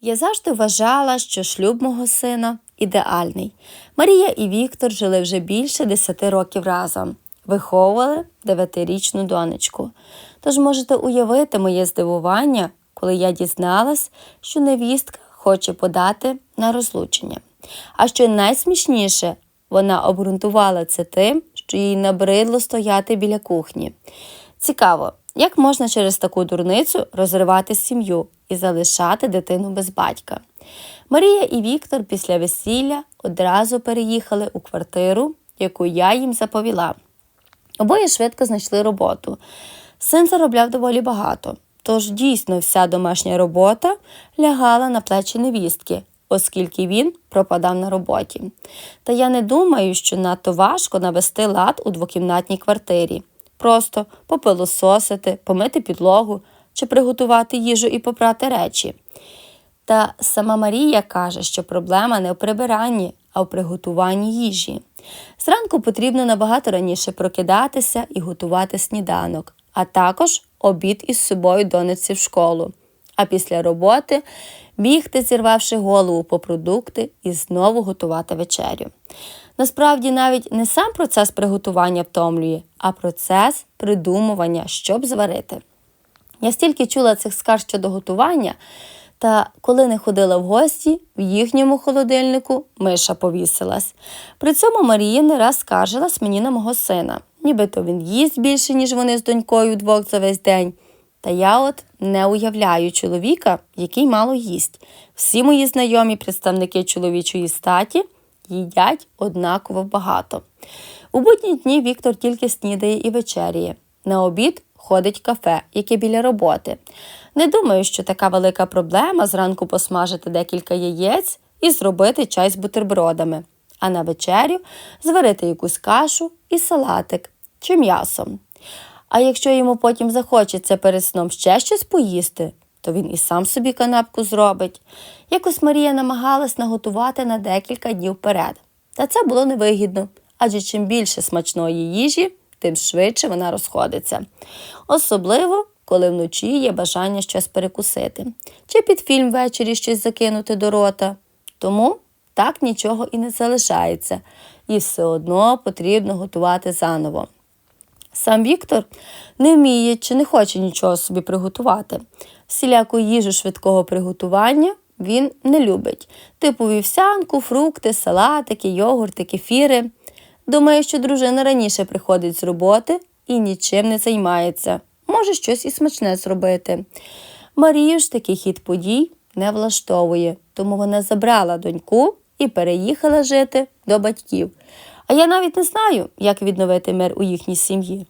Я завжди вважала, що шлюб мого сина ідеальний. Марія і Віктор жили вже більше десяти років разом, виховували дев'ятирічну донечку. Тож можете уявити моє здивування, коли я дізналась, що невістка хоче подати на розлучення. А що найсмішніше, вона обґрунтувала це тим, що їй набридло стояти біля кухні. Цікаво, як можна через таку дурницю розривати сім'ю і залишати дитину без батька. Марія і Віктор після весілля одразу переїхали у квартиру, яку я їм заповіла. Обоє швидко знайшли роботу. Син заробляв доволі багато, тож дійсно вся домашня робота лягала на плечі невістки, оскільки він пропадав на роботі. Та я не думаю, що надто важко навести лад у двокімнатній квартирі. Просто попилососити, помити підлогу чи приготувати їжу і попрати речі. Та сама Марія каже, що проблема не в прибиранні, а в приготуванні їжі. Зранку потрібно набагато раніше прокидатися і готувати сніданок, а також обід із собою донеці в школу. А після роботи бігти, зірвавши голову по продукти, і знову готувати вечерю. Насправді навіть не сам процес приготування втомлює, а процес придумування, щоб зварити. Я стільки чула цих скарг щодо готування, та коли не ходила в гості, в їхньому холодильнику миша повісилась. При цьому Марія не раз скаржилась мені на мого сина, нібито він їсть більше, ніж вони з донькою вдвох за весь день. Та я от не уявляю чоловіка, який мало їсть. Всі мої знайомі представники чоловічої статі їдять однаково багато. У будні дні Віктор тільки снідає і вечеряє. На обід ходить кафе, яке біля роботи. Не думаю, що така велика проблема зранку посмажити декілька яєць і зробити чай з бутербродами, а на вечерю зварити якусь кашу і салатик чи м'ясом. А якщо йому потім захочеться перед сном ще щось поїсти, то він і сам собі канапку зробить. Якось Марія намагалась наготувати на декілька днів вперед. Та це було невигідно, адже чим більше смачної їжі, тим швидше вона розходиться. Особливо, коли вночі є бажання щось перекусити, чи під фільм ввечері щось закинути до рота. Тому так нічого і не залишається, і все одно потрібно готувати заново. Сам Віктор не вміє чи не хоче нічого собі приготувати. Всіляку їжу швидкого приготування він не любить, типу вівсянку, фрукти, салатики, йогурти, кефіри. Думає, що дружина раніше приходить з роботи і нічим не займається, може щось і смачне зробити. Марію ж такий хід подій не влаштовує, тому вона забрала доньку і переїхала жити до батьків. А я навіть не знаю, як відновити мир у їхній сім'ї.